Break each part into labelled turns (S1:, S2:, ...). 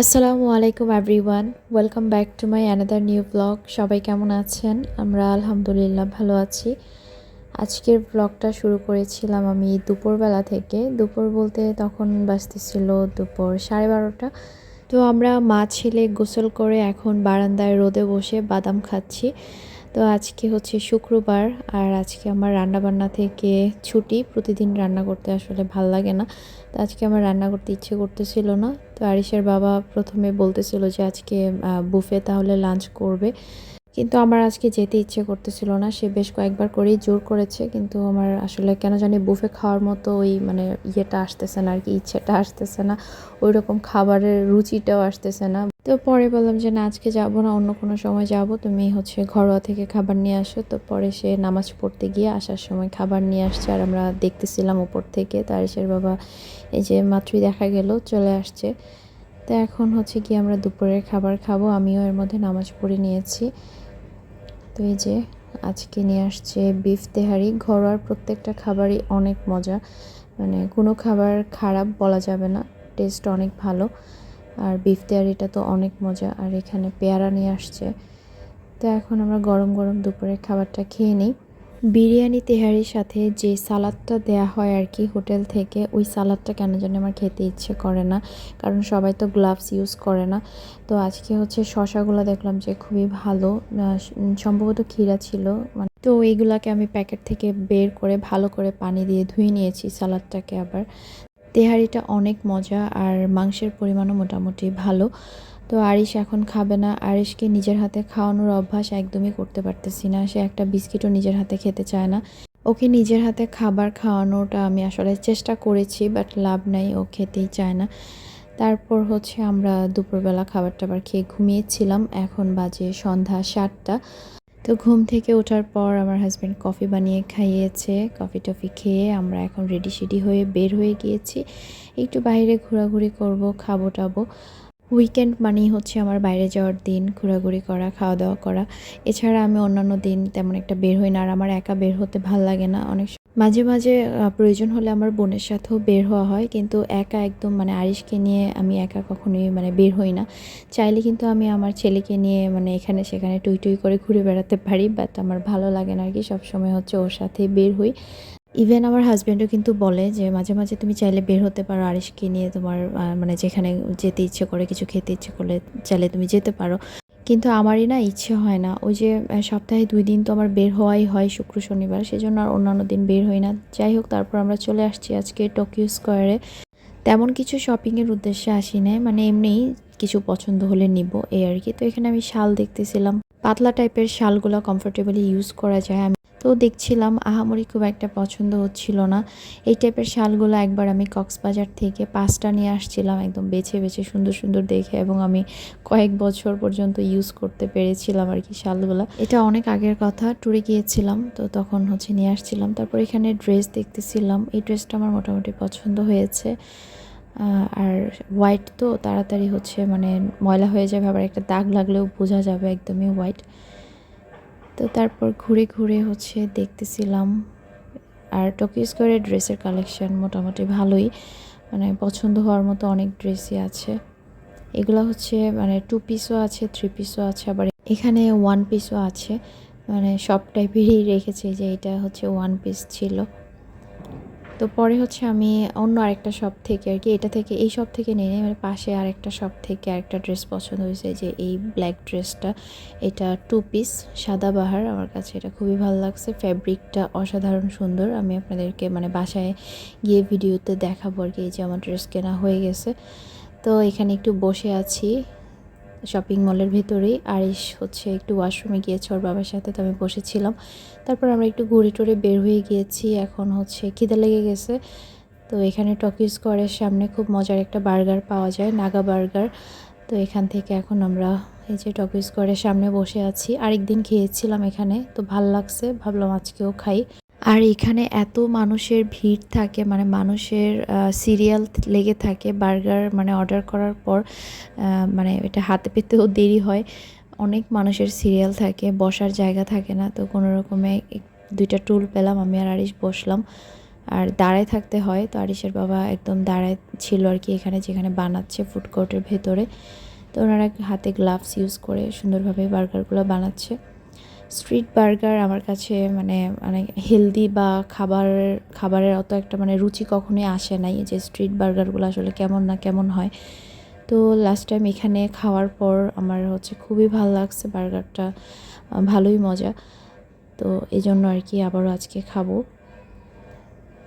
S1: আসসালামু আলাইকুম everyone welcome back to my another new blog সবাই কেমন আছেন? আমরা আলহামদুলিল্লাহ ভালো আছি। আজকের ব্লগটা শুরু করেছিলাম আমি দুপুরবেলা থেকে। দুপুর বলতে তখন বাজতেছিল দুপুর সাড়ে বারোটা। তো আমরা মা ছেলে গোসল করে এখন বারান্দায় রোদে বসে বাদাম খাচ্ছি। তো আজকে হচ্ছে শুক্রবার আর আজকে আমার রান্নাবান্না থেকে ছুটি। প্রতিদিন রান্না করতে আসলে ভালো লাগে না। তো আজকে আমার রান্না করতে ইচ্ছে করতেছিল না। তো আরিসের বাবা প্রথমে বলতেছিল যে আজকে বুফে তাহলে লাঞ্চ করবে। কিন্তু আমার আজকে যেতে ইচ্ছে করতেছিল না। সে বেশ কয়েকবার করেই জোর করেছে। কিন্তু আমার আসলে কেন জানি বুফে খাওয়ার মতো ওই মানে ইয়েটা আসতেছে না আর কি, ইচ্ছেটা আসতেছে না। ওই রকম খাবারের রুচিটাও আসতেছে না। তো পরে বললাম যে, না, আজকে যাব না, অন্য কোনো সময় যাব। তুমি হচ্ছে ঘরোয়া থেকে খাবার নিয়ে আসো। তো পরে সে নামাজ পড়তে গিয়ে আসার সময় খাবার নিয়ে আসছে। আর আমরা দেখতেছিলাম উপর থেকে। তার তারিসের বাবা এই যে মাত্রই দেখা গেল, চলে আসছে। তো এখন হচ্ছে কি আমরা দুপুরের খাবার খাব। আমিও এর মধ্যে নামাজ পড়ে নিয়েছি। তো এই যে আজকে নিয়ে আসছে বিফ তেহারি। ঘরোয়ার প্রত্যেকটা খাবারই অনেক মজা। মানে কোনো খাবার খারাপ বলা যাবে না। টেস্ট অনেক ভালো। আর বিফ তেহারিটা তো অনেক মজা, আর এখানে পেয়ারা নিয়ে আসছে। তো এখন আমরা গরম গরম দুপুরের খাবারটা খেয়ে নিই। বিরিয়ানি, তেহারির সাথে যে সালাদটা দেয়া হয় আর কি হোটেল থেকে, ওই সালাদটা কেন জানি আমার খেতে ইচ্ছে করে না, কারণ সবাই তো গ্লাভস ইউজ করে না। তো আজকে হচ্ছে শশাগুলো দেখলাম যে খুবই ভালো সম্ভবত ক্ষীরা ছিল। মানে তো এইগুলাকে আমি প্যাকেট থেকে বের করে ভালো করে পানি দিয়ে ধুয়ে নিয়েছি সালাদটাকে আবার। তেহারিটা অনেক মজা আর মাংসের পরিমাণও মোটামুটি ভালো। তো আরিশ এখন খাবে না। আরিশকে নিজের হাতে খাওয়ানোর অভ্যাস একদমই করতে পারতেছি না। সে একটা বিস্কিটও নিজের হাতে খেতে চায় না। ওকে নিজের হাতে খাবার খাওয়ানোটা আমি আসলে চেষ্টা করেছি, বাট লাভ নাই, ও খেতেই চায় না। তারপর হচ্ছে আমরা দুপুরবেলা খাবার টাবার খেয়ে ঘুমিয়েছিলাম। এখন বাজে সন্ধ্যা সাতটা। তো ঘুম থেকে ওঠার পর আমার হাজব্যান্ড কফি বানিয়ে খাইয়েছে। কফি টফি খেয়ে আমরা এখন রেডি সেডি হয়ে বের হয়ে গিয়েছি। একটু বাইরে ঘোরাঘুরি করব, খাব টাবো। উইকেন্ড মানেই হচ্ছে আমার বাইরে যাওয়ার দিন, ঘোরাঘুরি করা, খাওয়া দাওয়া করা। এছাড়া আমি অন্যান্য দিন তেমন একটা বের হই না, আর আমার একা বের হতে ভালো লাগে না। অনেক মাঝে মাঝে প্রয়োজন হলে আমার বোনের সাথেও বের হওয়া হয়, কিন্তু একা একদম মানে আরিশকে নিয়ে আমি একা কখনোই মানে বের হই না। চাইলে কিন্তু আমি আমার ছেলেকে নিয়ে মানে এখানে সেখানে টুই টুই করে ঘুরে বেড়াতে পারি বাট আমার ভালো লাগে না আর কি সবসময় হচ্ছে ওর সাথে বের হই। ইভেন আমার হাজব্যান্ডও কিন্তু বলে যে, মাঝে মাঝে তুমি চাইলে বের হতে পারো আরিশকে নিয়ে, তোমার মানে যেখানে যেতে ইচ্ছে করে, কিছু খেতে ইচ্ছে করলে চাইলে তুমি যেতে পারো। কিন্তু আমারই না ইচ্ছে হয় না। ওই যে সপ্তাহে দুই দিন তো আমার বের হওয়াই হয় শুক্র, শনিবার, সেজন্য আর অন্যান্য দিন বের হই না। যাই হোক, তারপর আমরা চলে আসছি আজকে টোকিও স্কোয়ারে তেমন কিছু শপিংয়ের উদ্দেশ্যে আসি নাই মানে এমনিই কিছু পছন্দ হলে নিব, এই আর কি। তো এখানে আমি শাল দেখতেছিলাম। পাতলা টাইপের শালগুলো কমফোর্টেবলি ইউজ করা যায়। আমি তো দেখছিলাম, আহামরি খুব একটা পছন্দ হচ্ছিল না। এই টাইপের শালগুলো একবার আমি কক্সবাজার থেকে পাঁচটা নিয়ে আসছিলাম, একদম বেছে বেছে সুন্দর সুন্দর দেখে এবং আমি কয়েক বছর পর্যন্ত ইউজ করতে পেরেছিলাম আর কি শালগুলো। এটা অনেক আগের কথা ট্যুরে গিয়েছিলাম, তো তখন হচ্ছে নিয়ে আসছিলাম। তারপর এখানে ড্রেস দেখতেছিলাম, এই ড্রেসটা আমার মোটামুটি পছন্দ হয়েছে। আর হোয়াইট তো তাড়াতাড়ি হচ্ছে মানে ময়লা হয়ে যাবে, আবার একটা দাগ লাগলেও বোঝা যাবে একদমই হোয়াইট তো তারপর ঘুরে ঘুরে হচ্ছে দেখতেছিলাম। আর টোকিও স্কোয়ারের ড্রেসের কালেকশন মোটামুটি ভালোই। মানে পছন্দ হওয়ার মতো অনেক ড্রেসই আছে। এগুলো হচ্ছে মানে টু পিসও আছে থ্রি পিসও আছে, আবার এখানে ওয়ান পিসও আছে। মানে সব টাইপেরই রেখেছে যে এটা হচ্ছে ওয়ান পিস ছিল। তো পরে হচ্ছে আমি অন্য আরেকটা শপ থেকে আর কি, এটা থেকে, এই শপ থেকে নিয়ে নিই মানে পাশে আরেকটা শপ থেকে আরেকটা ড্রেস পছন্দ হয়েছে যে এই ব্ল্যাক ড্রেসটা এটা টু পিস সাদা বাহার, আমার কাছে এটা খুবই ভালো লাগছে। ফ্যাব্রিকটা অসাধারণ সুন্দর, আমি আপনাদেরকে মানে বাসায় গিয়ে ভিডিওতে দেখাবো আর কি, এই যে আমার ড্রেস কেনা হয়ে গেছে। তো এখানে একটু বসে আছি। শপিং মলের ভেতরেই। আরিশ হচ্ছে একটু ওয়াশরুমে গিয়েছে, ওর বাবার সাথে তো আমি বসেছিলাম। তারপর আমরা একটু ঘুরে টুরে বের হয়ে গিয়েছি, এখন হচ্ছে খিদে লেগে গেছে। তো এখানে টকিজ স্কোয়ারের সামনে খুব মজার একটা বার্গার পাওয়া যায় নাগা বার্গার তো এখান থেকে এখন আমরা এই যে টকিজ স্কোয়ারের সামনে বসে আছি। আরেকদিন খেয়েছিলাম এখানে, তো ভালো লাগছে, ভাবলাম আজকেও খাই। আর এখানে এত মানুষের ভিড় থাকে মানে মানুষের সিরিয়াল লেগে থাকে বার্গার মানে অর্ডার করার পর মানে এটা হাতে পেতেও দেরি হয়। অনেক মানুষের সিরিয়াল থাকে, বসার জায়গা থাকে না, তো কোনো রকমে দুইটা টুল পেলাম, আমি আর আরিশ বসলাম। আর দাঁড়ায় থাকতে হয়, তো আরিসের বাবা একদম দাঁড়ায় ছিল আর কি এখানে, যেখানে বানাচ্ছে ফুড কোর্টের ভেতরে। তো ওনারা হাতে গ্লাভস ইউজ করে সুন্দরভাবে বার্গারগুলো বানাচ্ছে। স্ট্রিট বার্গার আমার কাছে মানে অনেক হেলদি বা খাবার, খাবারের অত একটা মানে রুচি কখনোই আসে নাই যে স্ট্রিট বার্গারগুলো আসলে কেমন না কেমন হয়। তো লাস্ট টাইম এখানে খাওয়ার পর আমার হচ্ছে খুবই ভালো লাগছে বার্গারটা, ভালোই মজা। তো এই জন্য আর কি আবারও আজকে খাব।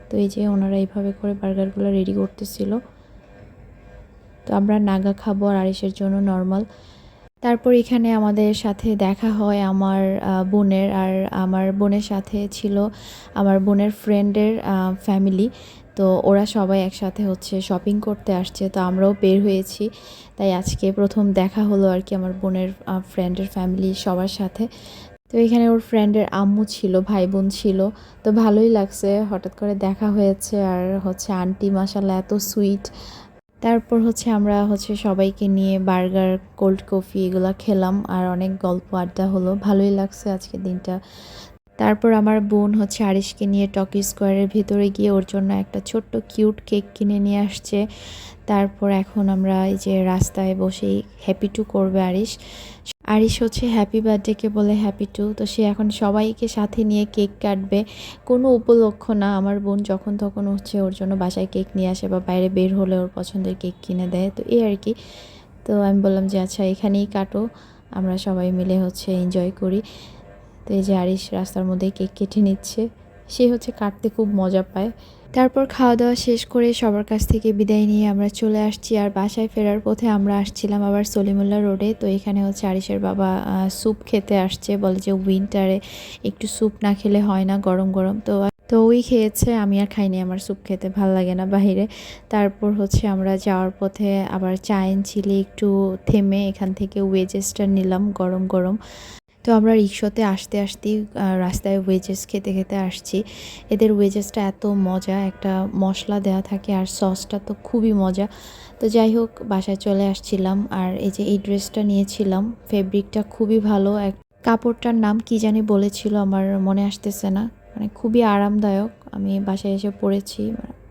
S1: তো এই যে ওনারা এইভাবে করে বার্গারগুলো রেডি করতেছিল। তো আমরা নাগা খাব আর আরিসের জন্য নর্মাল তারপর এখানে আমাদের সাথে দেখা হয় আমার বোনের আর আমার বোনের সাথে ছিল আমার বোনের ফ্রেন্ডের ফ্যামিলি তো ওরা সবাই একসাথে হচ্ছে শপিং করতে আসছে। তো আমরাও বের হয়েছি। তাই আজকে প্রথম দেখা হলো আর কি আমার বোনের ফ্রেন্ডের ফ্যামিলি সবার সাথে। তো এখানে ওর ফ্রেন্ডের আম্মু ছিল ভাই বোন ছিল। তো ভালোই লাগছে। হঠাৎ করে দেখা হয়েছে আর হচ্ছে আন্টি মাসাল্লাহ এত সুইট তারপর হচ্ছে আমরা হচ্ছে সবাইকে নিয়ে বার্গার, কোল্ড কফি এগুলো খেলাম আর অনেক গল্প আড্ডা হলো। ভালোই লাগছে আজকের দিনটা। তারপর আমার বোন হচ্ছে আরিশকে নিয়ে টকি স্কোয়ারের ভিতরে গিয়ে ওর জন্য একটা ছোট্ট কিউট কেক কিনে নিয়ে আসছে। তারপর এখন আমরা এই যে রাস্তায় বসেই হ্যাপি টু করবে আরিশ। আরিশ হচ্ছে হ্যাপি বার্থডেকে বলে হ্যাপি টু তো সে এখন সবাইকে সাথে নিয়ে কেক কাটবে। কোনো উপলক্ষ না, আমার বোন যখন তখন হচ্ছে ওর জন্য বাসায় কেক নিয়ে আসে বা বাইরে বের হলে ওর পছন্দের কেক কিনে দেয়, তো এই আর কি। তো আমি বললাম যে আচ্ছা এখানেই কাটো, আমরা সবাই মিলে হচ্ছে এনজয় করি। তো এই যে আরিশ রাস্তার মধ্যে কেক কেটে নিচ্ছে, সে হচ্ছে কাটতে খুব মজা পায়। তারপর খাওয়া দাওয়া শেষ করে সবার কাছ থেকে বিদায় নিয়ে আমরা চলে আসছি আর বাসায় ফেরার পথে আমরা আসছিলাম আবার সলিমুল্লাহ রোডে। তো এখানে হচ্ছে আরিসের বাবা স্যুপ খেতে আসছে, বলে যে উইন্টারে একটু স্যুপ না খেলে হয় না গরম গরম। তো তো ওই খেয়েছে, আমি আর খাইনি আমার স্যুপ খেতে, ভালো লাগে না বাহিরে। তারপর হচ্ছে আমরা যাওয়ার পথে আবার চায়েন চিলি একটু থেমে এখান থেকে ওয়েজেসটা নিলাম গরম গরম। তো আমরা রিক্সাতে আসতে আসতেই রাস্তায় ওয়েজেস খেতে খেতে আসছি। এদের ওয়েজেসটা এত মজা, একটা মশলা দেওয়া থাকে আর সসটা তো খুবই মজা। তো যাই হোক, বাসায় চলে আসছিলাম আর এই যে এই ড্রেসটা নিয়েছিলাম ফেব্রিকটা খুবই ভালো। এক কাপড়টার নাম কি জানি বলেছিল, আমার মনে আসতেছে না। মানে খুবই আরামদায়ক। আমি বাসায় এসে পরেছি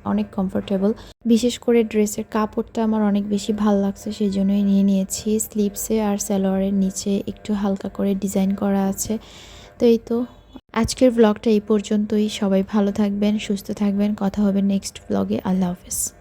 S1: অনেক কমফোর্টেবল বিশেষ করে ড্রেসের কাপড়টা আমার অনেক বেশি ভালো লাগছে সেই জন্যই নিয়ে নিয়েছি। স্লিপসে আর সালোয়ারের নিচে একটু হালকা করে ডিজাইন করা আছে। তো এই তো, আজকের ব্লগটা এই পর্যন্তই। সবাই ভালো থাকবেন, সুস্থ থাকবেন। কথা হবে নেক্সট ব্লগে আল্লাহ হাফেজ।